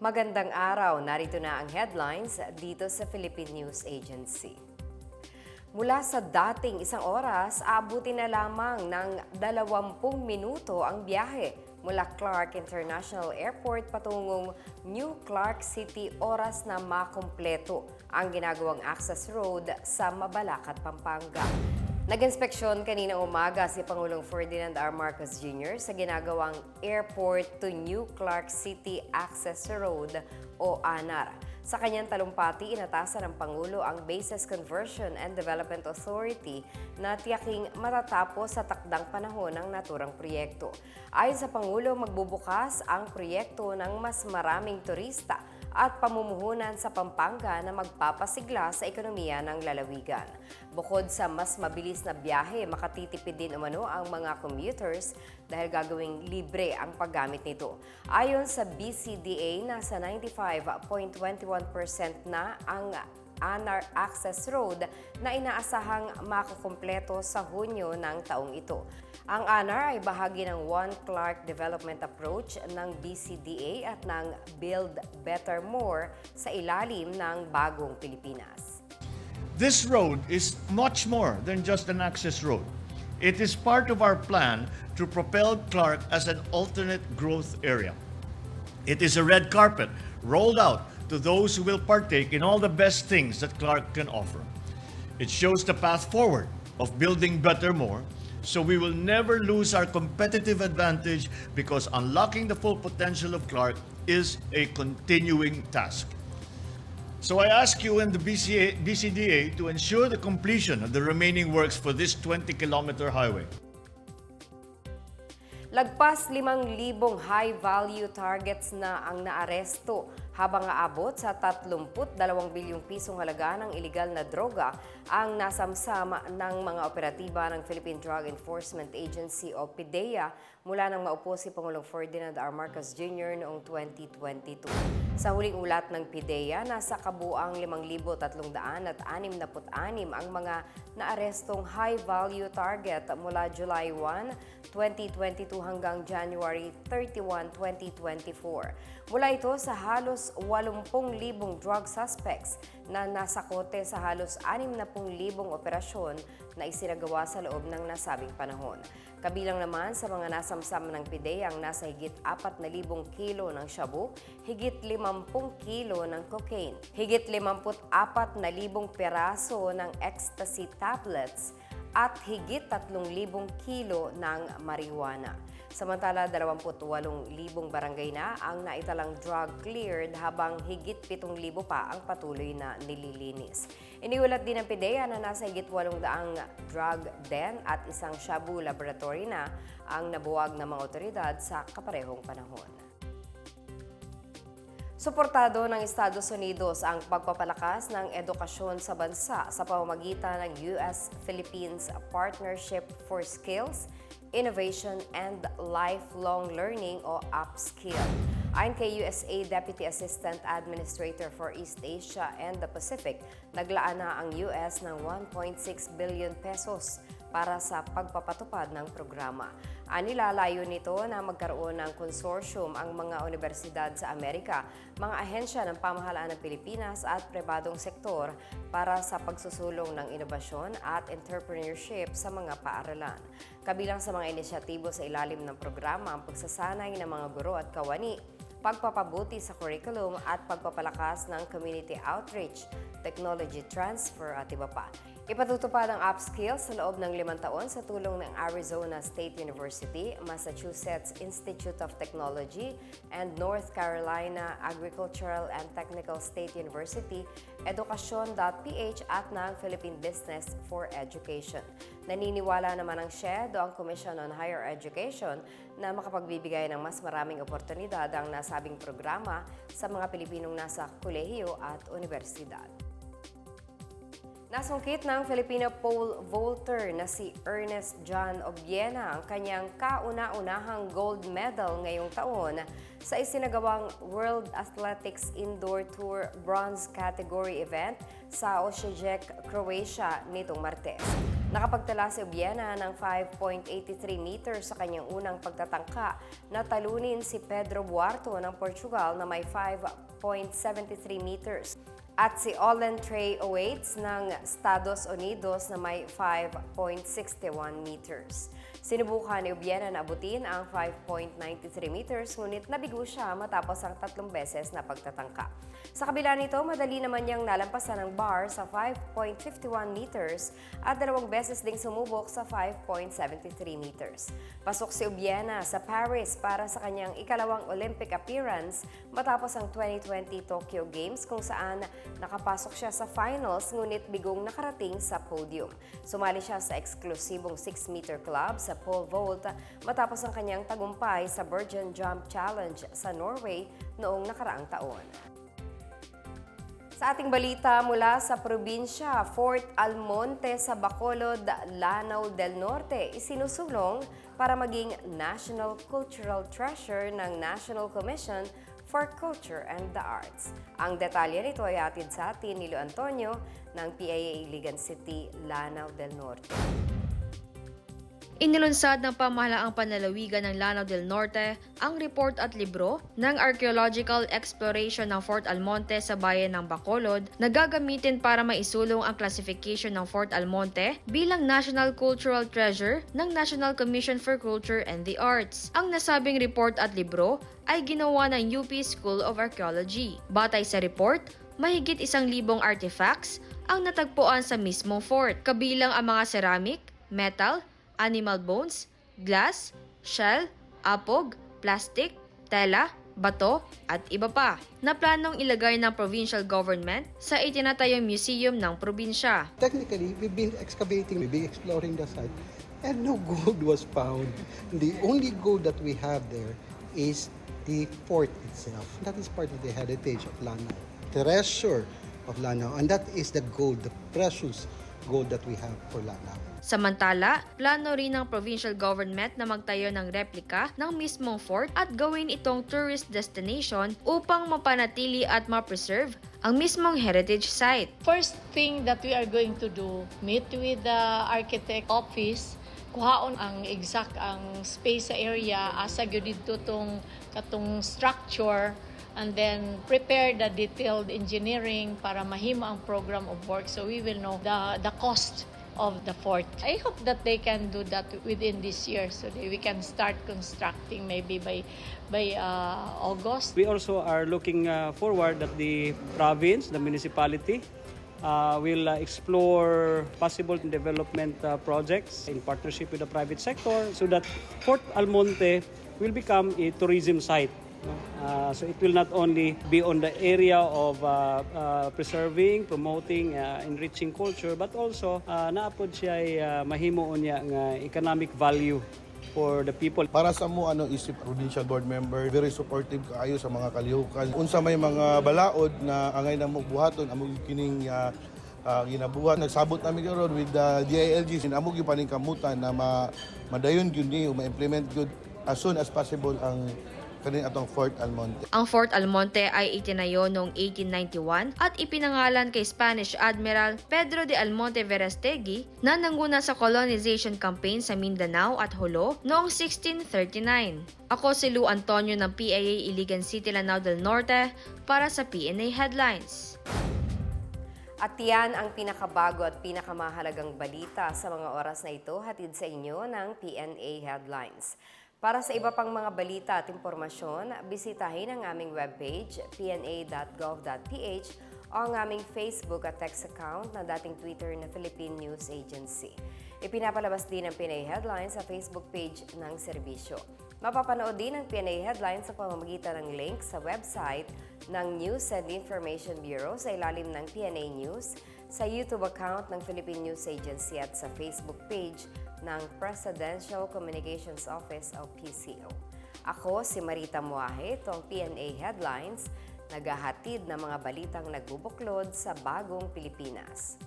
Magandang araw, narito na ang headlines dito sa Philippine News Agency. Mula sa dating isang oras, aabutin na lamang ng 20 minuto ang biyahe mula Clark International Airport patungong New Clark City oras na makumpleto ang ginagawang access road sa Mabalacat, Pampanga. Nag-inspeksyon kanina umaga si Pangulong Ferdinand R. Marcos Jr. sa ginagawang Airport to New Clark City Access Road o ANAR. Sa kanyang talumpati, inatasan ng Pangulo ang Bases Conversion and Development Authority na tiyaking matatapos sa takdang panahon ng naturang proyekto. Ayon sa Pangulo, magbubukas ang proyekto ng mas maraming turista at pamumuhunan sa Pampanga na magpapasigla sa ekonomiya ng lalawigan. Bukod sa mas mabilis na biyahe, makatitipid din umano ang mga commuters dahil gagawing libre ang paggamit nito. Ayon sa BCDA, nasa 95.21% na ang ANAR Access Road na inaasahang makukumpleto sa Hunyo ng taong ito. Ang ANAR ay bahagi ng One Clark Development Approach ng BCDA at ng Build Better More sa ilalim ng Bagong Pilipinas. This road is much more than just an access road. It is part of our plan to propel Clark as an alternate growth area. It is a red carpet rolled out to those who will partake in all the best things that Clark can offer. It shows the path forward of building better more, so we will never lose our competitive advantage because unlocking the full potential of Clark is a continuing task. So I ask you and the BCA, BCDA to ensure the completion of the remaining works for this 20-kilometer highway. Lagpas 5,000 high-value targets na ang naaresto habang aabot sa 32 bilyong pisong halaga ng iligal na droga ang nasamsam ng mga operatiba ng Philippine Drug Enforcement Agency o PDEA mula nang maupo si Pangulong Ferdinand R. Marcos Jr. noong 2022. Sa huling ulat ng PDEA, nasa kabuang 5,366 ang mga naarestong high-value target mula July 1, 2022 hanggang January 31, 2024. Mula ito sa halos 80,000 drug suspects na nasakote sa halos 60,000 operasyon na isinagawa sa loob ng nasabing panahon. Kabilang naman sa mga nasamsam ng PIDEA ang nasa higit 4,000 kilo ng shabu, higit 50 kilo ng cocaine, higit 54,000 peraso ng ecstasy tablets, at higit 3,000 kilo ng marijuana. Samantala, 28,000 barangay na ang naitalang drug cleared habang higit 7,000 pa ang patuloy na nililinis. Iniulat din ng PIDEA na nasa higit 800 drug den at isang shabu laboratory na ang nabuwag ng mga otoridad sa kaparehong panahon. Suportado ng Estados Unidos ang pagpapalakas ng edukasyon sa bansa sa pamamagitan ng U.S.-Philippines Partnership for Skills, Innovation and Lifelong Learning o UPSKILL. Ayon kay USA Deputy Assistant Administrator for East Asia and the Pacific, naglaan na ang US ng 1.6 billion pesos para sa pagpapatupad ng programa. Anila layo nito na magkaroon ng konsorsyum ang mga universidad sa Amerika, mga ahensya ng pamahalaan ng Pilipinas at pribadong sektor para sa pagsusulong ng inobasyon at entrepreneurship sa mga paaralan. Kabilang sa mga inisyatibo sa ilalim ng programa ang pagsasanay ng mga guro at kawani, pagpapabuti sa curriculum at pagpapalakas ng community outreach, technology transfer at iba pa. Ipatutupad ang upskills sa loob ng limang taon sa tulong ng Arizona State University, Massachusetts Institute of Technology, and North Carolina Agricultural and Technical State University, edukasyon.ph at ng Philippine Business for Education. Naniniwala naman ang SHED o ang Commission on Higher Education na makapagbibigay ng mas maraming oportunidad ang nasabing programa sa mga Pilipinong nasa kolehiyo at universidad. Nasungkit ng Filipino pole vaulter na si Ernest John Obiena ang kanyang kauna-unahang gold medal ngayong taon sa isinagawang World Athletics Indoor Tour Bronze Category event sa Osijek, Croatia nitong Martes. Nakapagtala si Ubiena ng 5.83 meters sa kanyang unang pagtatangka na talunin si Pedro Buarto ng Portugal na may 5.73 meters. At si Olen Trey Oates ng Estados Unidos na may 5.61 meters. Sinubukan ni Ubiena na abutin ang 5.93 meters ngunit nabigo siya matapos ang tatlong beses na pagtatangka. Sa kabila nito, madali naman niyang nalampasan ang bar sa 5.51 meters at dalawang beses ding sumubok sa 5.73 meters. Pasok si Ubiena sa Paris para sa kanyang ikalawang Olympic appearance matapos ang 2020 Tokyo Games kung saan nakapasok siya sa finals ngunit bigong nakarating sa podium. Sumali siya sa eksklusibong 6-meter club sa pole vault matapos ang kanyang tagumpay sa Virgin Jump Challenge sa Norway noong nakaraang taon. Sa ating balita mula sa probinsya, Fort Almonte sa Bacolod, Lanao del Norte, isinusulong para maging National Cultural Treasure ng National Commission for Culture and the Arts. Ang detalye nito ay atid sa atin ni Leo Antonio ng PIA Iligan City, Lanao del Norte. Inilunsad ng pamahalaang panlalawigan ng Lanao del Norte ang report at libro ng Archaeological Exploration ng Fort Almonte sa bayan ng Bacolod na gagamitin para maisulong ang classification ng Fort Almonte bilang National Cultural Treasure ng National Commission for Culture and the Arts. Ang nasabing report at libro ay ginawa ng UP School of Archaeology. Batay sa report, mahigit isang libong artifacts ang natagpuan sa mismong fort, kabilang ang mga ceramic, metal, animal bones, glass, shell, apog, plastic, tela, bato, at iba pa na planong ilagay ng provincial government sa itinatayong museum ng probinsya. Technically, we've been excavating, we've been exploring the site, and no gold was found. The only gold that we have there is the fort itself. That is part of the heritage of Lanao, treasure of Lanao, and that is the gold, the precious gold that we have for Lanao. Samantala, plano rin ng provincial government na magtayo ng replika ng mismong fort at gawin itong tourist destination upang mapanatili at ma-preserve ang mismong heritage site. First thing that we are going to do, meet with the architect office, kuhaon ang exact ang space sa area, asa gyud dito tong katong structure and then prepare the detailed engineering para mahimo ang program of work so we will know the the cost of the fort. I hope that they can do that within this year so that we can start constructing maybe by by uh, August. We also are looking uh, forward that the province, the municipality, uh, will uh, explore possible development uh, projects in partnership with the private sector so that Fort Almonte will become a tourism site. Uh, so it will not only be on the area of uh, uh, preserving, promoting, uh, enriching culture, but also uh, naapod siya ay, uh, mahimo niya nga economic value for the people. Para sa mo ano isip provincial board member very supportive kaayo sa mga kalihukan. Unsa may mga balaod na angay na mo buhaton among kining ah, ah, ginabuhat nagsabot namin karon with the DILG sin among gipaning kamutan na ma, madayon gyud ni ma-implement gyud as soon as possible ang kaning atong Fort Almonte. Ang Fort Almonte ay itinayo noong 1891 at ipinangalan kay Spanish Admiral Pedro de Almonte Verastegui na nanguna sa colonization campaign sa Mindanao at Jolo noong 1639. Ako si Lou Antonio ng PAA Iligan City, Lanao del Norte para sa PNA Headlines. At yan ang pinakabago at pinakamahalagang balita sa mga oras na ito hatid sa inyo ng PNA Headlines. Para sa iba pang mga balita at impormasyon, bisitahin ang aming webpage pna.gov.ph o ang aming Facebook at text account na dating Twitter na Philippine News Agency. Ipinapalabas din ang PNA Headlines sa Facebook page ng serbisyo. Mapapanood din ang PNA Headlines sa pamamagitan ng link sa website ng News and Information Bureau sa ilalim ng PNA News, sa YouTube account ng Philippine News Agency at sa Facebook page ng Presidential Communications Office o PCO. Ako si Marita Muahe, itong PNA Headlines, naghahatid ng mga balitang nagbubuklod sa bagong Pilipinas.